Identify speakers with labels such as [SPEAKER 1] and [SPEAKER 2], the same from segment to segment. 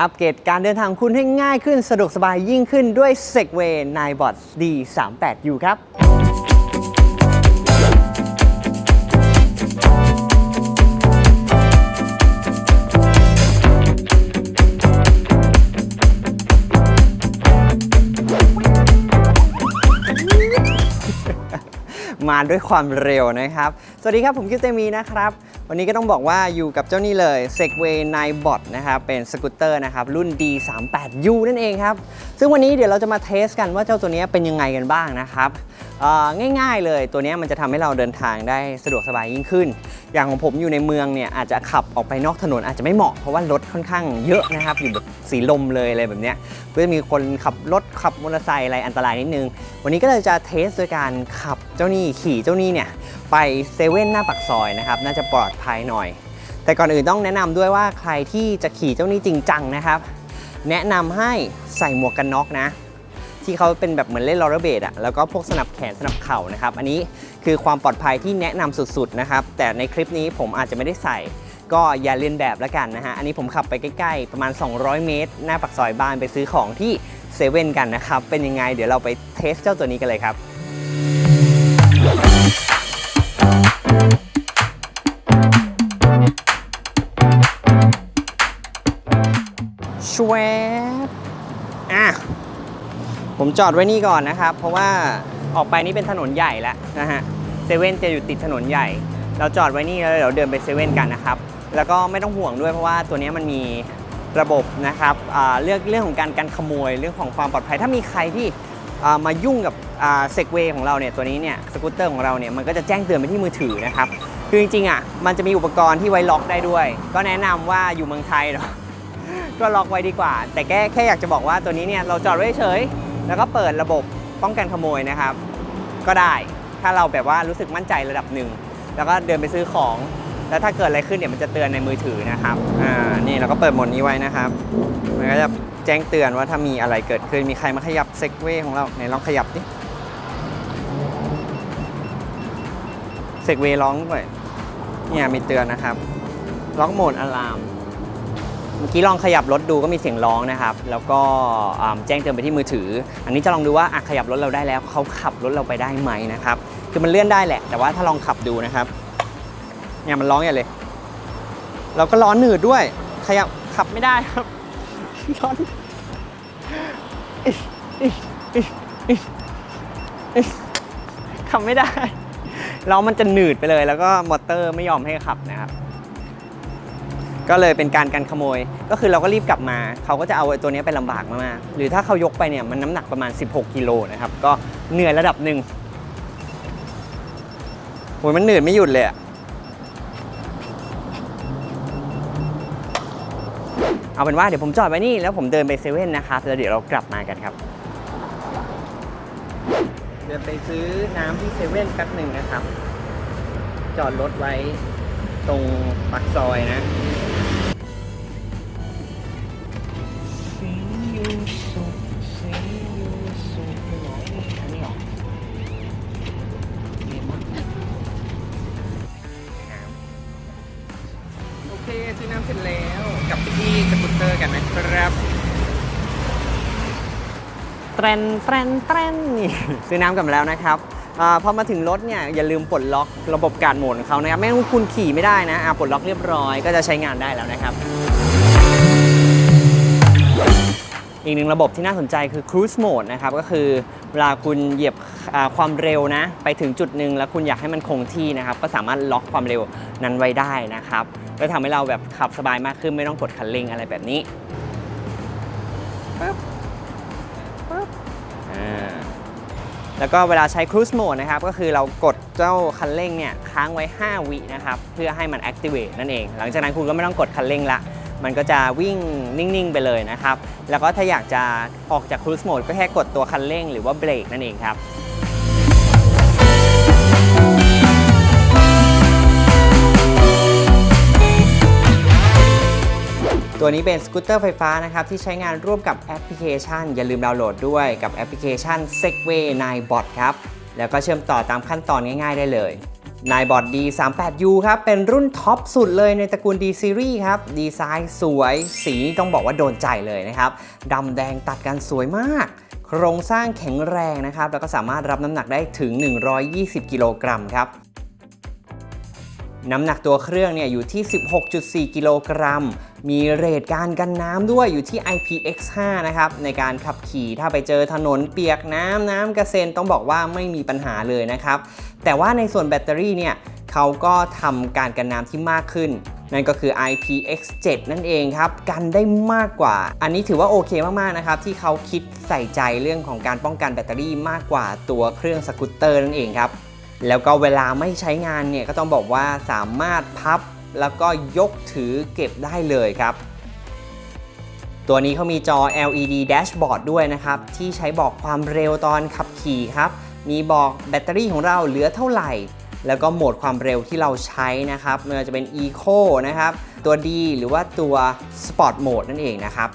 [SPEAKER 1] อัปเกรดการเดินทางคุณให้ง่ายขึ้นสะดวกสบายยิ่งขึ้นด้วย Segway Ninebot D38U ครับ มาด้วยความเร็วนะครับ สวัสดีครับผมคิวเตมีนะครับ วันนี้ก็ต้องบอกว่าอยู่กับเจ้านี่เลย Segway n i b o t นะครับ เป็นสกูตเตอร์นะครับรุ่น D38U นั่นเองครับ ซึ่งวันนี้เดี๋ยวเราจะมาเทสกันว่าเจ้าตัวนี้เป็นยังไงกันบ้างนะครับง่ายๆเลยตัวนี้มันจะทำให้เราเดินทางได้สะดวกสบายยิ่งขึ้น อย่างของผมอยู่ในเมืองเนี่ยอาจจะขับออกไปนอกถนนอาจจะไม่เหมาะเพราะว่ารถค่อนข้างเยอะนะครับอยู่แบบสีลมเลยอะไรแบบเนี้ยก็จะมีคนขับรถขับมอเตอร์ไซค์อะไรอันตรายนิดนึง วันนี้ก็เลยจะเทสโดยการขับเจ้านี่ขี่เจ้านี่เนี่ยไปเซเว่นหน้าปากซอยนะครับน่าจะปลอดภัยหน่อย แต่ก่อนอื่นต้องแนะนำด้วยว่าใครที่จะขี่เจ้านี่จริงจังนะครับ แนะนำให้ใส่หมวกกันน็อกนะ ที่เขาเป็นแบบเหมือนเล่นลอร์เบดอะแล้วก็พวกสนับแขนสนับเข่านะครับ อันนี้คือความปลอดภัยที่แนะนำสุดๆนะครับ แต่ในคลิปนี้ผมอาจจะไม่ได้ใส่ก็อย่าเลียนแบบแล้วกันนะฮะ อันนี้ผมขับไปใกล้ๆ ประมาณ 200 เมตร หน้าปากซอยบ้านไปซื้อของที่เซเว่นกันนะครับ เป็นยังไง เดี๋ยวเราไปเทสเจ้าตัวนี้กันเลยครับ วบอะผมจอดไว้นี่ก่อนนะครับ เพราะว่าออกไปนี่เป็นถนนใหญ่แล้วนะฮะเซเว่นจะอยู่ติดถนนใหญ่ เราจอดไว้นี่แล้วเดี๋ยวเดินไปเซเว่นกันนะครับ แล้วก็ไม่ต้องห่วงด้วยเพราะว่าตัวนี้มันมีระบบนะครับเรื่องเรื่องของการกันขโมยเรื่องของความปลอดภัย ถ้ามีใครที่มายุ่งกับเซกเวย์ของเราเนี่ยตัวนี้เนี่ยสกูตเตอร์ของเราเนี่ยมันก็จะแจ้งเตือนไปที่มือถือนะครับ คือจริงๆอะมันจะมีอุปกรณ์ที่ไว้ล็อกได้ด้วย ก็แนะนำว่าอยู่เมืองไทยเนาะ ก็ล็อกไว้ดีกว่า แต่แค่แค่อยากจะบอกว่าตัวนี้เนี่ยเราจอดไว้เฉย แล้วก็เปิดระบบป้องกันขโมยนะครับ ก็ได้ถ้าเราแบบว่ารู้สึกมั่นใจระดับหนึ่ง แล้วก็เดินไปซื้อของ แล้วถ้าเกิดอะไรขึ้นเนี่ยมันจะเตือนในมือถือนะครับอ่านี่เราก็เปิดโหมดนี้ไว้นะครับ มันก็จะแจ้งเตือนว่าถ้ามีอะไรเกิดขึ้นมีใครมาขยับเซ็กเวย์ของเราไหนลองขยับดิเซกเวย์ร้องด้วยเนี่ยมีเตือนนะครับ ล็อกโหมดอะลาม มื่อกี้ลองขยับรถดูก็มีเสียงร้องนะครับ แล้วก็แจ้งเตือนไปที่มือถือ อันนี้จะลองดูว่าอะขยับรถเราได้แล้วเขาขับรถเราไปได้ไหมนะครับ คือมันเลื่อนได้แหละ แต่ว่าถ้าลองขับดูนะครับเนี่ยมันร้องอย่างเลยเราก็ร้อนหนืดด้วย ขยับขับไม่ได้ครับร้อนอึอึอึอึขับไม่ได้ล้อมันจะหนืดไปเลย แล้วก็มอเตอร์ไม่ยอมให้ขับนะครับ ก็เลยเป็นการกันขโมย ก็คือเราก็รีบกลับมา เขาก็จะเอาไอ้ตัวนี้ไปลำบากมากๆหรือถ้าเขายกไปเนี่ยมันน้ำหนักประมาณ 16กิโลนะครับ ก็เหนื่อยระดับหนึ่งโอ้ยมันเหนื่อยไม่หยุดเลยอะเอาเป็นว่าเดี๋ยวผมจอดไว้นี่แล้วผมเดินไปเซเว่นนะครับแล้วเดี๋ยวเรากลับมากันครับ เดินไปซื้อน้ำที่เซเว่นแป๊บหนึ่งนะครับ จอดรถไว้ตรงปากซอยนะ เคซื้อน้ำเสร็จแล้วกลับไปที่สกูตเตอร์กันนะครับแตรนแตรนแตรนนี่ซื้อน้ำกลับมาแล้วนะครับอพอมาถึงรถเนี่ยอย่าลืมปลดล็อกระบบการโหมดของเขานะครับไม่งั้นคุณขี่ไม่ได้นะปลดล็อกเรียบร้อยก็จะใช้งานได้แล้วนะครับ อีกหนึ่งระบบที่น่าสนใจคือ Cruise Mode นะครับก็คือเวลาคุณเหยียบความเร็วนะ ไปถึงจุดหนึ่งแล้วคุณอยากให้มันคงที่นะครับ ก็สามารถล็อกความเร็วนั้นไว้ได้นะครับ ก็ทำให้เราแบบขับสบายมากขึ้นไม่ต้องกดคันเร่งอะไรแบบนี้ปึ๊บปึ๊บอ่าแล้วก็เวลาใช้ Cruise Mode นะครับ ก็คือเรากดเจ้าคันเร่งเนี่ยค้างไว้ 5 วินะครับ เพื่อให้มัน activate นั่นเอง หลังจากนั้นคุณก็ไม่ต้องกดคันเร่งละ มันก็จะวิ่งนิ่ง ๆ ไปเลยนะครับ แล้วก็ถ้าอยากจะออกจาก Cruise Mode ก็แค่กดตัวคันเร่งหรือว่าเบรกนั่นเองครับ ตัวนี้เป็นสกูตเตอร์ไฟฟ้านะครับที่ใช้งานร่วมกับแอปพลิเคชัน อย่าลืมดาวน์โหลดด้วยกับแอปพลิเคชัน Segway 9 Bot ครับแล้วก็เชื่อมต่อตามขั้นตอนง่ายๆได้เลยนายบอด D38U ครับ เป็นรุ่นท็อปสุดเลยในตระกูล D Series ครับ ดีไซน์สวย สีต้องบอกว่าโดนใจเลยนะครับ ดำแดงตัดกันสวยมาก โครงสร้างแข็งแรงนะครับ แล้วก็สามารถรับน้ำหนักได้ถึง 120 กิโลกรัมครับ น้ำหนักตัวเครื่องเนี่ยอยู่ที่ 16.4 กิโลกรัม มีเรทการกันน้ำด้วยอยู่ที่ IPX5 นะครับ ในการขับขี่ถ้าไปเจอถนนเปียกน้ำน้ำกระเซ็นต้องบอกว่าไม่มีปัญหาเลยนะครับ แต่ว่าในส่วนแบตเตอรี่เนี่ยเขาก็ทำการกันน้ำที่มากขึ้น นั่นก็คือ IPX7 นั่นเองครับ กันได้มากกว่า อันนี้ถือว่าโอเคมากๆนะครับ ที่เขาคิดใส่ใจเรื่องของการป้องกันแบตเตอรี่มากกว่าตัวเครื่องสกูตเตอร์นั่นเองครับ แล้วก็เวลาไม่ใช้งานเนี่ยก็ต้องบอกว่าสามารถพับแล้วก็ยกถือเก็บได้เลยครับ ตัวนี้เขามีจอ LED dashboard ด้วยนะครับ ที่ใช้บอกความเร็วตอนขับขี่ครับ มีบอกแบตเตอรี่ของเราเหลือเท่าไหร่ แล้วก็โหมดความเร็วที่เราใช้นะครับไม่ว่าจะเป็น Eco นะครับ ตัว D หรือว่าตัว Sport Mode นั่นเองนะครับ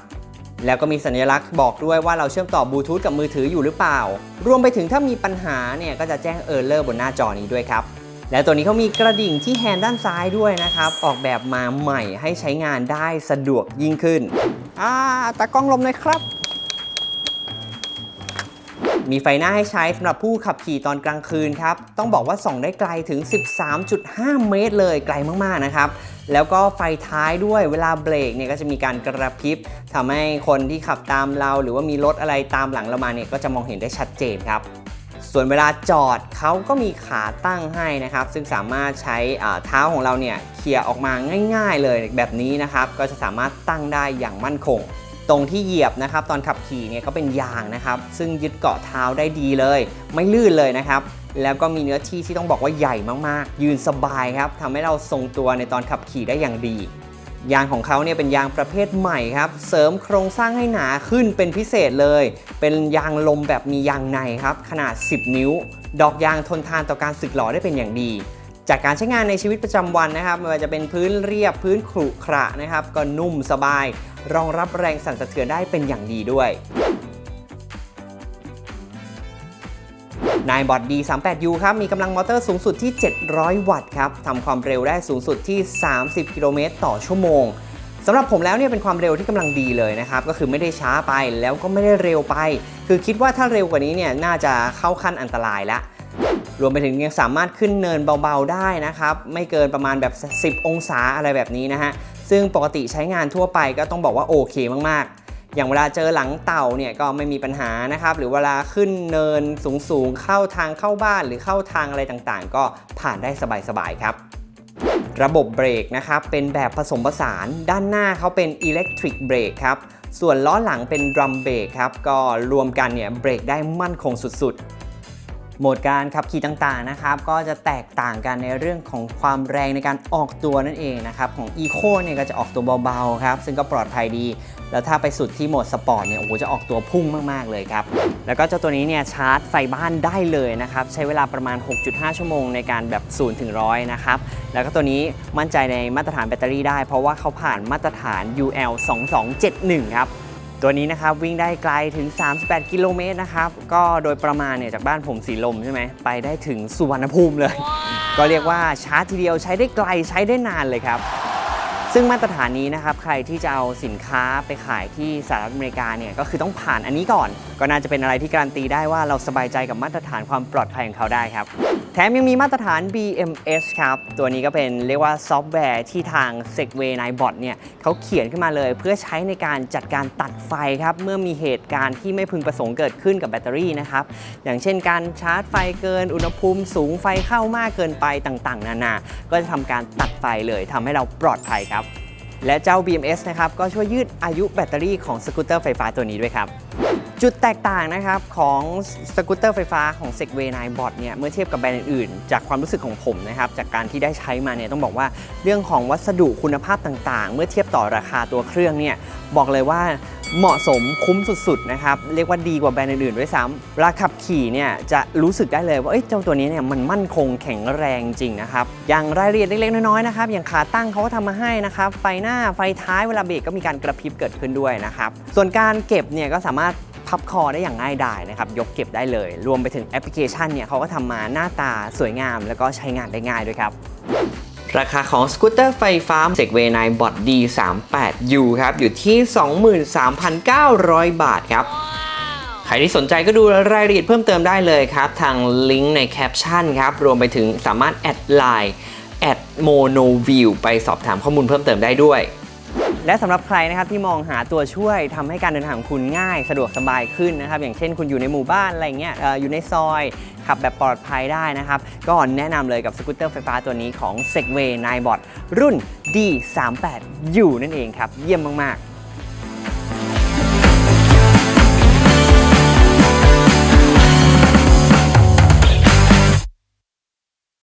[SPEAKER 1] แล้วก็มีสัญลักษณ์บอกด้วยว่าเราเชื่อมต่อบลูทูธกับมือถืออยู่หรือเปล่า รวมไปถึงถ้ามีปัญหาเนี่ยก็จะแจ้งเออร์เลอร์บนหน้าจอนี้ด้วยครับ และตัวนี้เขามีกระดิ่งที่แฮนด์ด้านซ้ายด้วยนะครับ ออกแบบมาใหม่ให้ใช้งานได้สะดวกยิ่งขึ้น อ่าตากล้องลมเลยครับ มีไฟหน้าให้ใช้สำหรับผู้ขับขี่ตอนกลางคืนครับ ต้องบอกว่าส่องได้ไกลถึง 13.5 เมตรเลยไกลมากๆนะครับแล้วก็ไฟท้ายด้วยเวลาเบรกเนี่ยก็จะมีการกระพริบทำให้คนที่ขับตามเราหรือว่ามีรถอะไรตามหลังเรามาเนี่ยก็จะมองเห็นได้ชัดเจนครับ ส่วนเวลาจอดเขาก็มีขาตั้งให้นะครับ ซึ่งสามารถใช้เท้าของเราเนี่ยเคลียร์ออกมาง่าย ๆ เลยแบบนี้นะครับ ก็จะสามารถตั้งได้อย่างมั่นคง ตรงที่เหยียบนะครับตอนขับขี่เนี่ยก็เป็นยางนะครับ ซึ่งยึดเกาะเท้าได้ดีเลย ไม่ลื่นเลยนะครับ แล้วก็มีเนื้อที่ที่ต้องบอกว่าใหญ่มากๆ ยืนสบายครับทำให้เราทรงตัวในตอนขับขี่ได้อย่างดี ยางของเขาเนี่ยเป็นยางประเภทใหม่ครับ เสริมโครงสร้างให้หนาขึ้นเป็นพิเศษเลย เป็นยางลมแบบมียางในครับ ขนาด 10 นิ้ว ดอกยางทนทานต่อการสึกหรอได้เป็นอย่างดีจากการใช้งานในชีวิตประจำวันนะครับไม่ว่าจะเป็นพื้นเรียบพื้นขรุขระนะครับ ก็นุ่มสบาย รองรับแรงสั่นสะเทือนได้เป็นอย่างดีด้วย นายบอด D38U ครับ มีกำลังมอเตอร์สูงสุดที่ 700 วัตต์ครับทำความเร็วได้สูงสุดที่ 30 กิโลเมตรต่อชั่วโมงสำหรับผมแล้วเนี่ยเป็นความเร็วที่กำลังดีเลยนะครับ ก็คือไม่ได้ช้าไปแล้วก็ไม่ได้เร็วไป คือคิดว่าถ้าเร็วกว่านี้เนี่ยน่าจะเข้าขั้นอันตรายแล้ว รวมไปถึงยังสามารถขึ้นเนินเบาๆได้นะครับ ไม่เกินประมาณแบบ 10 องศาอะไรแบบนี้นะฮะ ซึ่งปกติใช้งานทั่วไปก็ต้องบอกว่าโอเคมากๆ อย่างเวลาเจอหลังเต่าเนี่ยก็ไม่มีปัญหานะครับ หรือเวลาขึ้นเนินสูงๆ เข้าทางเข้าบ้านหรือเข้าทางอะไรต่างๆ ก็ผ่านได้สบายๆครับระบบเบรกนะครับเป็นแบบผสมผสานด้านหน้าเขาเป็น Electric Brake ครับส่วนล้อหลังเป็น Drum Brake ครับก็รวมกันเนี่ยเบรกได้มั่นคงสุดๆ โหมดการขับขี่ต่างๆนะครับก็จะแตกต่างกันในเรื่องของความแรงในการออกตัวนั่นเองนะครับของ Eco เนี่ยก็จะออกตัวเบาๆครับซึ่งก็ปลอดภัยดี แล้วถ้าไปสุดที่โหมดสปอร์ตเนี่ยโอ้โหจะออกตัวพุ่งมากๆเลยครับแล้วก็เจ้าตัวนี้เนี่ยชาร์จไฟบ้านได้เลยนะครับใช้เวลาประมาณ 6.5 ชั่วโมงในการแบบ0ถึง100นะครับแล้วก็ตัวนี้มั่นใจในมาตรฐานแบตเตอรี่ได้ เพราะว่าเขาผ่านมาตรฐาน UL 2271ครับ ตัวนี้นะครับวิ่งได้ไกลถึง 38 กิโลเมตรนะครับ ก็โดยประมาณเนี่ยจากบ้านผมสีลมใช่ไหมไปได้ถึงสุวรรณภูมิเลย ก็เรียกว่าชาร์จทีเดียวใช้ได้ไกลใช้ได้นานเลยครับ ซึ่งมาตรฐานนี้นะครับใครที่จะเอาสินค้าไปขายที่สหรัฐอเมริกาเนี่ยก็คือต้องผ่านอันนี้ก่อน ก็น่าจะเป็นอะไรที่การันตีได้ว่าเราสบายใจกับมาตรฐานความปลอดภัยของเขาได้ครับ แถมยังมีมาตรฐาน BMS ครับ ตัวนี้ก็เป็นเรียกว่าซอฟต์แวร์ที่ทาง Segway n i b o t เนี่ยเขาเขียนขึ้นมาเลย เพื่อใช้ในการจัดการตัดไฟครับเมื่อมีเหตุการณ์ที่ไม่พึงประสงค์เกิดขึ้นกับแบตเตอรี่นะครับอย่างเช่นการชาร์จไฟเกินอุณหภูมิสูงไฟเข้ามากเกินไปต่างๆ นานา ก็จะทำการตัดไฟเลยทำให้เราปลอดภัยครับ และเจ้า BMS นะครับก็ช่วยยืดอายุแบตเตอรี่ของสกูตเตอร์ไฟฟ้าตัวนี้ด้วยครับ จุดแตกต่างนะครับของสกูตเตอร์ไฟฟ้าของ Segway n i b o t เนี่ยเมื่อเทียบกับแบรนด์อื่นๆจากความรู้สึกของผมนะครับจากการที่ได้ใช้มาเนี่ยต้องบอกว่าเรื่องของวัสดุคุณภาพต่างๆ เมื่อเทียบต่อราคาตัวเครื่องเนี่ยบอกเลยว่าเหมาะสมคุ้มสุดๆนะครับเรียกว่าดีกว่าแบรนด์อื่นๆด้วยซ้ำเวลาขับขี่เนี่ยจะรู้สึกได้เลยว่าเอ้ยเจ้าตัวนี้เนี่ยมันมั่นคงแข็งแรงจริงนะครับอย่างรายละเอียดเล็กๆน้อยๆนะครับอย่างขาตั้งเขาก็ทำมาให้นะครับไฟหน้าไฟท้ายเวลาเบรกก็มีการกระพริบเกิดขึ้นด้วยนะครับส่วนการเก็บเนี่ยก็สามารถ พับคอได้อย่างง่ายดายนะครับยกเก็บได้เลย รวมไปถึงแอปพลิเคชันเนี่ยเขาก็ทำมาหน้าตาสวยงาม แล้วก็ใช้งานได้ง่ายด้วยครับราคาของสกูตเตอร์ไฟฟ้า Segway 9 Bot D38U ครับ อยู่ที่ 23,900 บาทครับ ใครที่สนใจก็ดูรายละเอียดเพิ่มเติมได้เลยครับ ทางลิงก์ในแคปชั่นครับ รวมไปถึงสามารถแอดไลน์แอดโมโนวิวไปสอบถามข้อมูลเพิ่มเติมได้ด้วย และสำหรับใครนะครับที่มองหาตัวช่วยทำให้การเดินทางคุณง่าย สะดวกสบายขึ้นนะครับอย่างเช่นคุณอยู่ในหมู่บ้านอะไรเงี้ยอยู่ในซอยขับแบบปลอดภัยได้นะครับก็แนะนำเลยกับสกูตเตอร์ไฟฟ้าตัวนี้ของ Segway 9 Bot รุ่น D38U นั่นเองครับ เยี่ยมมาก ๆ